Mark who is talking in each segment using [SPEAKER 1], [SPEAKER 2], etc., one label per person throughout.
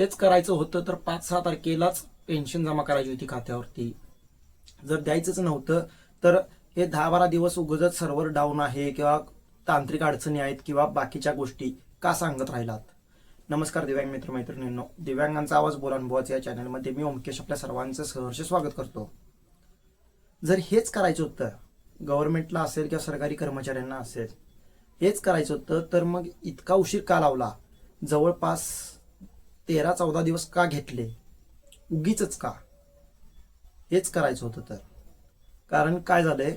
[SPEAKER 1] हेच करायचं होतं तर पाच सहा तारखेलाच पेन्शन जमा करायची होती खात्यावरती. जर द्यायचंच नव्हतं तर हे दहा बारा दिवस उगजत सर्व्हर डाऊन आहे किंवा तांत्रिक अडचणी आहेत किंवा बाकीच्या गोष्टी का सांगत राहिलात? नमस्कार दिव्यांग मित्र मैत्रिणींनो. दिव्यांगांचा आवाज बोलानुभवाचा या चॅनलमध्ये मी ओमकेश आपल्या सर्वांचं सहर्ष स्वागत करतो. जर हेच करायचं होतं गव्हर्नमेंटला असेल किंवा सरकारी कर्मचाऱ्यांना असेल हेच करायचं होतं तर मग इतका उशीर का लावला? जवळपास तेरा चौदा दिवस का घेतले? उगीच का? हेच करायचं होतं तर. कारण काय झालंय?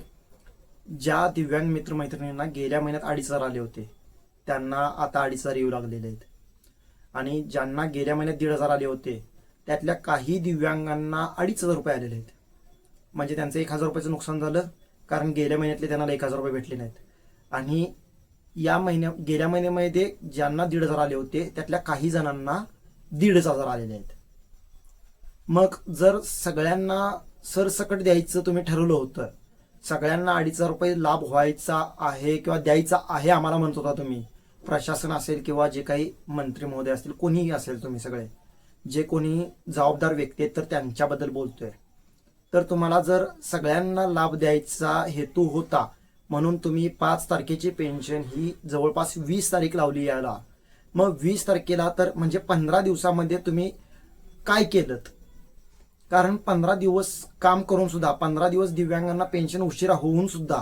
[SPEAKER 1] ज्या दिव्यांग मित्रमैत्रिणींना गेल्या महिन्यात अडीच हजार आले होते त्यांना आता अडीच हजार येऊ लागलेले आहेत. आणि ज्यांना गेल्या महिन्यात दीड हजार आले होते त्यातल्या काही दिव्यांगांना अडीच हजार रुपये आलेले आहेत. म्हणजे त्यांचं एक हजार रुपयाचं नुकसान झालं कारण गेल्या महिन्यातले त्यांना एक हजार रुपये भेटले नाहीत. आणि या महिन्या गेल्या महिन्यामध्ये ज्यांना दीड हजार आले होते त्यातल्या काही जणांना दीडच हजार आलेले आहेत. मग जर सगळ्यांना सरसकट द्यायचं तुम्ही ठरवलं होतं सगळ्यांना अडीच हजार रुपये लाभ व्हायचा आहे किंवा द्यायचा आहे आम्हाला म्हणत होता तुम्ही प्रशासन असेल किंवा जे काही मंत्री महोदय असतील कोणीही असेल तुम्ही सगळे जे कोणी जबाबदार व्यक्ती आहेत तर त्यांच्याबद्दल बोलतोय. तर तुम्हाला जर सगळ्यांना लाभ द्यायचा हेतू होता म्हणून तुम्ही पाच तारखेची पेन्शन ही जवळपास वीस तारीख लावली याला. मग वीस तारखेला तर म्हणजे पंधरा दिवसामध्ये तुम्ही काय केलं कारण पंधरा दिवस काम करून सुद्धा पंधरा दिवस दिव्यांगांना पेन्शन उशिरा होऊन सुद्धा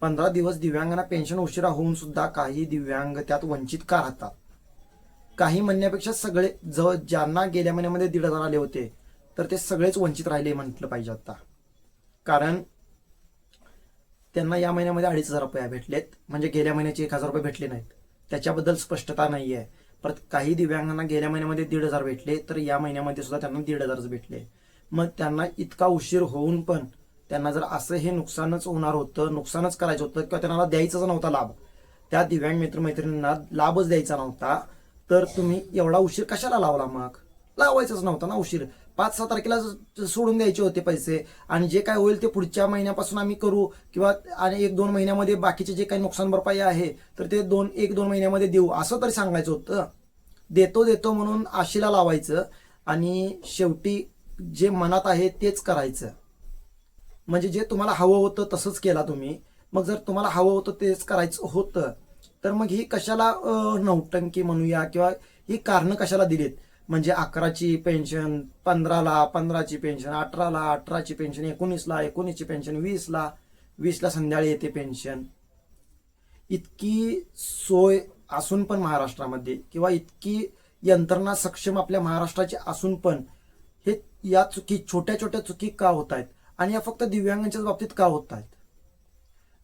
[SPEAKER 1] पंधरा दिवस दिव्यांगांना पेन्शन उशिरा होऊन सुद्धा काही दिव्यांग त्यात वंचित का राहतात? काही म्हणण्यापेक्षा सगळे ज ज्यांना गेल्या महिन्यामध्ये दीड हजार आले होते तर ते सगळेच वंचित राहिले म्हटलं पाहिजे आता. कारण त्यांना या महिन्यामध्ये अडीच हजार रुपये भेटलेत म्हणजे गेल्या महिन्याचे एक हजार रुपये भेटले नाहीत. त्याच्याबद्दल स्पष्टता नाही आहे परत काही दिव्यांगांना गेल्या महिन्यामध्ये दीड हजार भेटले तर या महिन्यामध्ये सुद्धा त्यांना दीड हजारच भेटले. मग त्यांना इतका उशीर होऊन पण त्यांना जर असं हे नुकसानच होणार होतं नुकसानच करायचं होतं किंवा त्यांना द्यायचाच नव्हता लाभ त्या दिव्यांग मित्रमैत्रिणींना लाभच द्यायचा नव्हता तर तुम्ही एवढा उशीर कशाला लावला मग? लावायचाच नव्हता ना उशीर. पाच सहा तारखेला सोडून द्यायचे होते पैसे. आणि जे काय होईल ते पुढच्या महिन्यापासून आम्ही करू. किंवा आणि एक दोन महिन्यामध्ये बाकीचे जे काही नुकसान भरपाई आहे तर ते दोन एक दोन महिन्यामध्ये देऊ. असं तरी सांगायचं होतं. देतो देतो म्हणून आशीला लावायचं. आणि शेवटी जे मनात आहे तेच करायचं. म्हणजे जे तुम्हाला हवं होतं तसंच केला तुम्ही. मग जर तुम्हाला हवं होतं तेच करायचं होतं तर मग ही कशाला नौटंकी म्हणूया किंवा ही कारणं कशाला दिलीत? म्हणजे अकराची पेन्शन पंधराला पंधराची पेन्शन अठराला अठराची पेन्शन एकोणीसला एकोणीसची पेन्शन वीसला वीसला संध्याकाळी येते पेन्शन इतकी सोय असून पण महाराष्ट्रामध्ये किंवा इतकी यंत्रणा सक्षम आपल्या महाराष्ट्राची असून पण हे या चुकी छोट्या छोट्या चुकी का होत आहेत? आणि या फक्त दिव्यांगांच्याच बाबतीत का होत आहेत?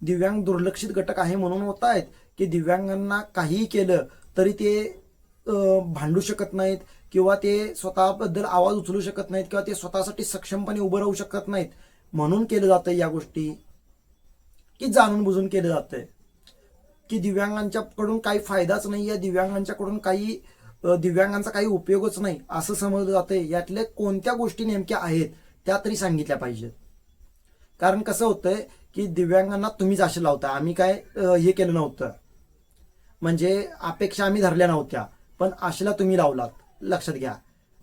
[SPEAKER 1] दिव्यांग दुर्लक्षित घटक आहे म्हणून होत आहेत की दिव्यांगांना काहीही केलं तरी ते भांडू शकत नाहीत किंवा ते स्वतःबद्दल आवाज उचलू शकत नाहीत किंवा ते स्वतःसाठी सक्षमपणे उभं राहू शकत नाहीत. म्हणून केलं जातं या गोष्टी. की जाणून बुजून केलं जातंय. की दिव्यांगांच्याकडून काही फायदाच नाही या दिव्यांगांच्याकडून काही दिव्यांगांचा काही उपयोगच नाही असं समजलं जातंय. यातल्या कोणत्या गोष्टी नेमक्या आहेत त्या तरी सांगितल्या पाहिजेत. कारण कसं होतंय की दिव्यांगांना तुम्हीच असे लावता आम्ही काय हे केलं नव्हतं. म्हणजे अपेक्षा आम्ही धरल्या नव्हत्या. पण आशेला तुम्ही लावलात. लक्षात घ्या.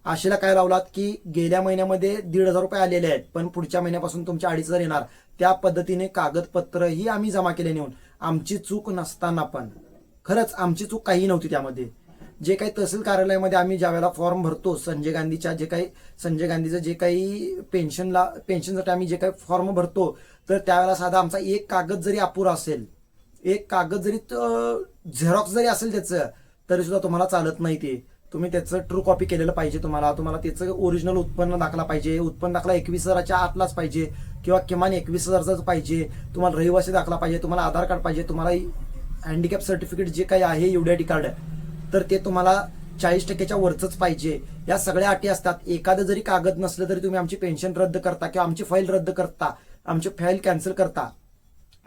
[SPEAKER 1] आशेला काय लावलात की गेल्या महिन्यामध्ये दीड हजार रुपये आलेले आहेत पण पुढच्या महिन्यापासून तुमच्या अडीच हजार येणार त्या पद्धतीने कागदपत्र ही आम्ही जमा केले नेऊन. आमची चूक नसताना पण. खरंच आमची चूक काही नव्हती त्यामध्ये. जे काही तहसील कार्यालयामध्ये आम्ही ज्यावेळेला फॉर्म भरतो संजय गांधीच्या जे काही संजय गांधीचं जे काही पेन्शनला पेन्शनसाठी आम्ही जे काही फॉर्म भरतो तर त्यावेळेला साधा आमचा एक कागद जरी अपुरा असेल एक कागद जरी झेरॉक्स जरी असेल त्याचं तरी सुद्धा तुम्हाला चालत नाही ते. तुम्ही त्याचं ट्रू कॉपी केलेलं पाहिजे तुम्हाला. तुम्हाला त्याचं ओरिजिनल उत्पन्न दाखला पाहिजे. उत्पन्न दाखला एकवीस हजाराच्या आतलाच पाहिजे. किंवा किमान एकवीस हजारचाच पाहिजे. तुम्हाला रहिवासी दाखला पाहिजे. तुम्हाला आधार कार्ड पाहिजे. तुम्हाला हँडिकॅप सर्टिफिकेट जे काही आहे युडीआयटी कार्ड तर ते तुम्हाला चाळीस टक्क्याच्या वरचंच पाहिजे. या सगळ्या अटी असतात. एखादं जरी कागद नसलं तरी तुम्ही आमची पेन्शन रद्द करता किंवा आमची फाईल रद्द करता. आमची फाईल कॅन्सल करता.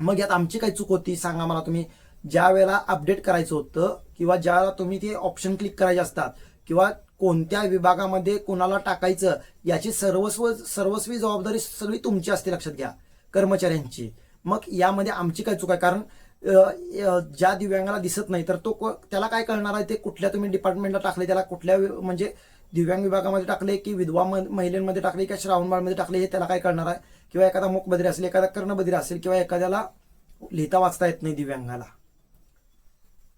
[SPEAKER 1] मग यात आमची काय चूक होती सांगा मला तुम्ही. ज्या वेळेला अपडेट करायचं होतं किंवा ज्या तुम्ही ते ऑप्शन क्लिक करायचे असतात किंवा कोणत्या विभागामध्ये कोणाला टाकायचं याची सर्वस्व सर्वस्वी जबाबदारी सगळी तुमची असते लक्षात घ्या कर्मचाऱ्यांची. मग यामध्ये आमची काय चूक आहे? कारण ज्या दिव्यांगाला दिसत नाही तर तो त्याला काय कळणार आहे? ते कुठल्या तुम्ही डिपार्टमेंटला टाकले त्याला कुठल्या म्हणजे दिव्यांग विभागामध्ये टाकले की विधवा म- महिलांमध्ये टाकले किंवा श्रावणबाळमध्ये टाकले हे त्याला काय कळणार आहे? किंवा एखादा मुखबद्री असेल एखादा कर्णबधिर असेल किंवा एखाद्याला लिहिता वाचता येत नाही दिव्यांगाला.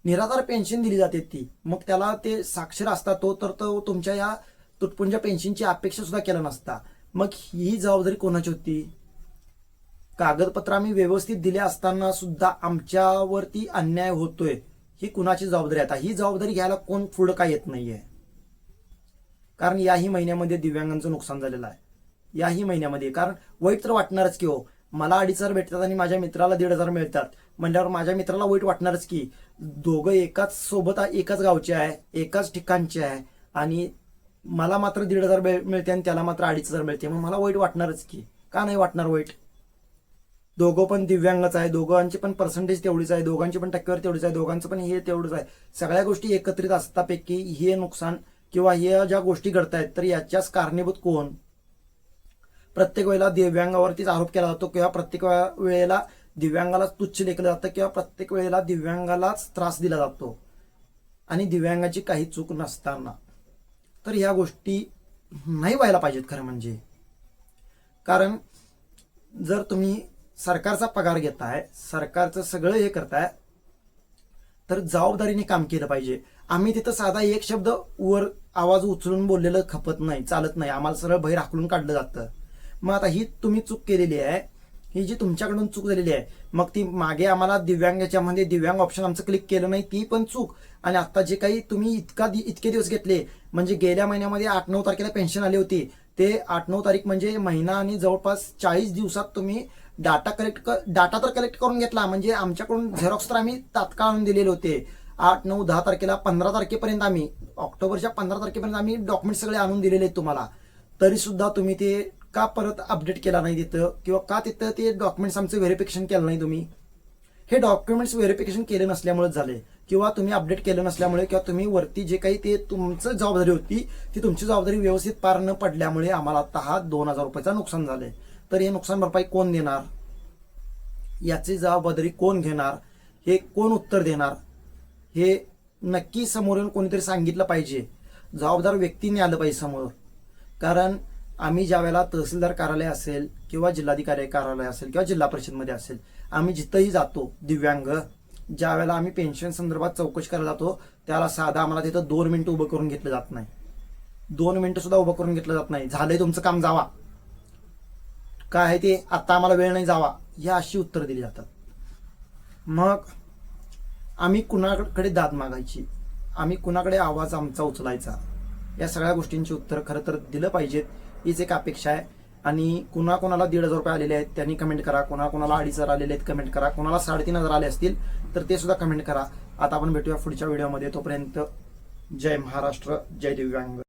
[SPEAKER 1] निराधार पेन्शन दिली जाते ती. मग त्याला ते साक्षर असता तो तर तो तुमच्या या तुटपुंज पेन्शनची अपेक्षा सुद्धा केला नसता. मग ही जबाबदारी कोणाची होती? कागदपत्र आम्ही व्यवस्थित दिले असताना सुद्धा आमच्यावरती अन्याय होतोय ही कुणाची जबाबदारी? आता ही जबाबदारी घ्यायला कोण पुढं काय येत नाहीये. कारण याही महिन्यामध्ये दिव्यांगांचं नुकसान झालेलं आहे. याही महिन्यामध्ये. कारण वाईट तर वाटणारच की हो मला अडीच हजार भेटतात आणि माझ्या मित्राला दीड हजार मिळतात. म्हणल्यावर माझ्या मित्राला वाईट वाटणारच की दोघं एकाच सोबत आहे, एकाच गावचे आहे एकाच ठिकाणचे आहे आणि मला मात्र दीड हजार मिळते आणि त्याला मात्र अडीच हजार मिळते. मग मला वाईट वाटणारच की. का नाही वाटणार वाईट? दोघं पण दिव्यांगच आहे. दोघांची पण पर्सेंटेज तेवढीच आहे. दोघांची पण टक्केवारी तेवढीच आहे. दोघांचं पण हे तेवढंच आहे. सगळ्या गोष्टी एकत्रित असतापैकी हे नुकसान किंवा हे ज्या गोष्टी घडतायत तर याच्याच कारणीभूत कोण? प्रत्येक वेळेला दिव्यांगावरतीच आरोप केला जातो किंवा प्रत्येक वेळेला दिव्यांगालाच तुच्छ लेखलं जातं किंवा प्रत्येक वेळेला दिव्यांगालाच त्रास दिला जातो. आणि दिव्यांगाची काही चूक नसताना. तर ह्या गोष्टी नाही व्हायला पाहिजेत खरं म्हणजे. कारण जर तुम्ही सरकारचा पगार घेताय सरकारचं सगळं हे करताय तर जबाबदारीने काम केलं पाहिजे. आम्ही तिथं साधा एक शब्द वर आवाज उचलून बोललेलं खपत नाही चालत नाही. आम्हाला सरळ बाहेर हाकलून काढलं जातं. मग आता ही तुम्ही चूक केलेली आहे. ही जी तुमच्याकडून चूक झालेली आहे मग ती मागे आम्हाला दिव्यांगाच्या मध्ये दिव्यांग ऑप्शन आमचं क्लिक केलं नाही ती पण चूक. आणि आता जे काही तुम्ही इतका दि- इतके दिवस घेतले म्हणजे गेल्या महिन्यामध्ये आठ नऊ तारखेला पेन्शन आली होती. ते आठ नऊ तारीख म्हणजे महिना आणि जवळपास चाळीस दिवसात तुम्ही डाटा कलेक्ट डाटा तर कलेक्ट करून घेतला म्हणजे आमच्याकडून झेरॉक्स तर आम्ही तात्काळ आणून दिलेले होते. आठ नऊ दहा तारखेला पंधरा तारखेपर्यंत आम्ही ऑक्टोबरच्या पंधरा तारखेपर्यंत आम्ही डॉक्युमेंट सगळे आणून दिलेले आहेत तुम्हाला. तरी सुद्धा तुम्ही ते का परत अपडेट केला नाही तिथं? किंवा का तिथं ते डॉक्युमेंट्स आमचं व्हेरिफिकेशन केलं नाही तुम्ही? हे डॉक्युमेंट्स व्हेरिफिकेशन केले नसल्यामुळे झाले. किंवा तुम्ही अपडेट केलं नसल्यामुळे किंवा तुम्ही वरती जे काही ते तुमचं जबाबदारी होती ती तुमची जबाबदारी व्यवस्थित पार न पडल्यामुळे आम्हाला आता हा दोन हजार रुपयाचा नुकसान झालंय. तर हे नुकसान भरपाई कोण देणार? याची जबाबदारी कोण घेणार? हे कोण उत्तर देणार? हे नक्की समोरून कोणीतरी सांगितलं पाहिजे. जबाबदार व्यक्तीने आलं पाहिजे समोर. कारण आम्ही ज्या वेळेला तहसीलदार कार्यालय असेल किंवा जिल्हाधिकारी कार्यालय असेल किंवा जिल्हा परिषदमध्ये असेल आम्ही जिथंही जातो दिव्यांग ज्या वेळेला आम्ही पेन्शन संदर्भात चौकशी करायला जातो त्याला साधा आम्हाला तिथं दोन मिनिटं उभं करून घेतलं जात नाही. दोन मिनिटं सुद्धा उभं करून घेतलं जात नाही. झालंय तुमचं काम जावा. काय आहे ते? आता आम्हाला वेळ नाही जावा. या अशी उत्तर दिली जातात. मग आम्ही कुणाकडे दाद मागायची? आम्ही कुणाकडे आवाज आमचा उचलायचा? या सगळ्या गोष्टींची उत्तर खरं तर दिलं पाहिजेत. हीच एक अपेक्षा आहे. आणि कुणा कोणाला दीड हजार रुपये आलेले आहेत त्यांनी कमेंट करा. कुणा कोणाला अडीच हजार आलेले आहेत कमेंट करा. कुणाला साडेतीन हजार आले असतील तर ते सुद्धा कमेंट करा. आता आपण भेटूया पुढच्या व्हिडिओमध्ये तोपर्यंत जय महाराष्ट्र जय दिव्यांग.